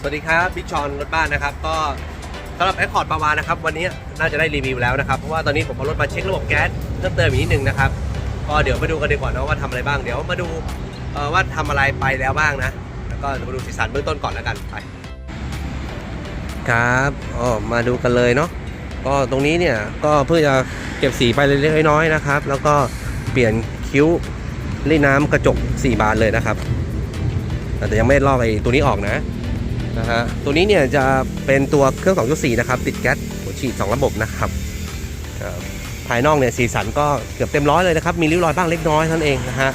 สวัสดีครับพี่ชอนรถบ้านนะครับ ก็สำหรับแอคคอร์ดปาวานะครับ วันนี้น่าจะได้รีวิวแล้วนะครับ เพราะว่าตอนนี้ผมเอารถมาเช็คระบบแก๊สเพิ่มเติมอีกนิดนึงนะครับก็เดี๋ยวมาดูกันดีกว่านะว่าทำอะไรบ้างเดี๋ยวมาดูว่าทำอะไรไปแล้วบ้างนะ แล้วก็มาดูสีสันเบื้องต้นก่อนแล้วกันไปครับอ๋อมาดูกันเลยเนาะก็ตรงนี้เนี่ยก็เพื่อจะเก็บสีไปเล็กๆน้อยๆนะครับ แล้วก็เปลี่ยนคิ้วรีดน้ำกระจก 4 บานเลยนะครับ แต่ยังไม่ได้ลอกไอ้ตัวนี้ออกนะ นะฮะตัวนี้เนี่ยจะเป็นตัวเครื่อง 2.4 นะครับ ติดแก๊สหัวฉีด 2 ระบบนะครับภายนอกเนี่ยสีสันก็เกือบเต็มร้อยเลยนะครับ มีริ้วรอยบ้างเล็กน้อยท่านั้นเองนะฮะ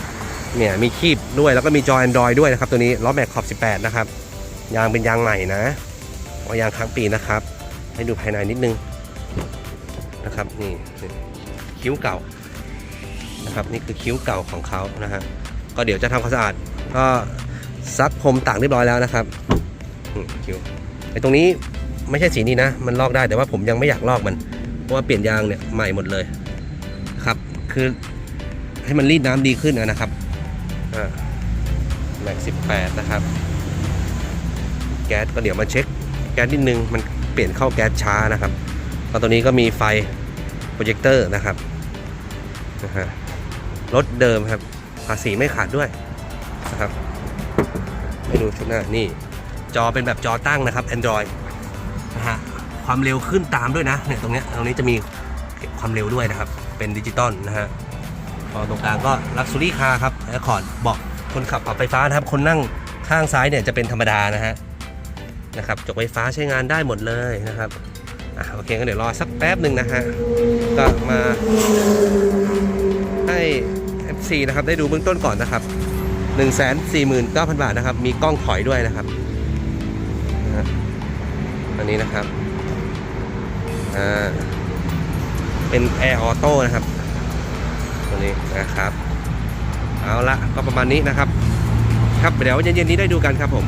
เนี่ยมีคีบด้วยแล้วก็มีจอ Android ด้วยนะครับ ตัวนี้ล้อแม็กขอบ 18 นะครับ ยางเป็นยางใหม่นะเอายางค้างปีนะครับ ให้ดูภายในนิดนึงนะครับนี่คิ้วเก่านะครับนี่คือคิ้วเก่าของเขานะฮะก็เดี๋ยวจะทำความสะอาดก็ซักพรมต่างเรียบร้อยแล้วนะครับ คิวไอตรงนี้ไม่ใช่สีนี้นะ มันลอกได้แต่ว่าผมยังไม่อยากลอกมัน เพราะว่าเปลี่ยนยางเนี่ยใหม่หมดเลยครับ คือให้มันรีดน้ำดีขึ้นนะครับอ่าแม็กสิบแปดนะครับ แก๊สก็เดี๋ยวมาเช็ค แก๊สนิดนึงมันเปลี่ยนเข้าแก๊สช้านะครับแล้วตัวนี้ก็มีไฟโปรเจคเตอร์นะครับนะฮะรถเดิมครับภาษีไม่ขาดด้วยนะครับให้ดูชุดหน้านี่ จอเป็นแบบจอตั้งนะครับ Android นะฮะความเร็วขึ้นตามด้วยนะเนี่ยตรงเนี้ยตรงนี้จะมีความเร็วด้วยนะครับ เป็นดิจิตอลนะฮะพอตรงกลางก็ลักซ์ r รี่คาร์ครับแอร์คอร์ดบอกคนขับปรับไฟฟ้านะครับ คนนั่งข้างซ้ายเนี่ยจะเป็นธรรมดานะฮะนะครับจกไฟฟ้าใช้งานได้หมดเลยนะครับอะโอเคก็เดี๋ยวรอสักแป๊บหนึ่งนะฮะก็มาให้ FC นะครับได้ดูเบื้องต้นก่อนนะครับ 149,000 บาทนะครับ มีกล้องถอยด้วยนะครับ อันนี้นะครับอ่าเป็นแอร์ออโต้นะครับ ตัวนี้นะครับ เอาละก็ประมาณนี้นะครับ ครับเดี๋ยวเย็นๆนี้ได้ดูกันครับผม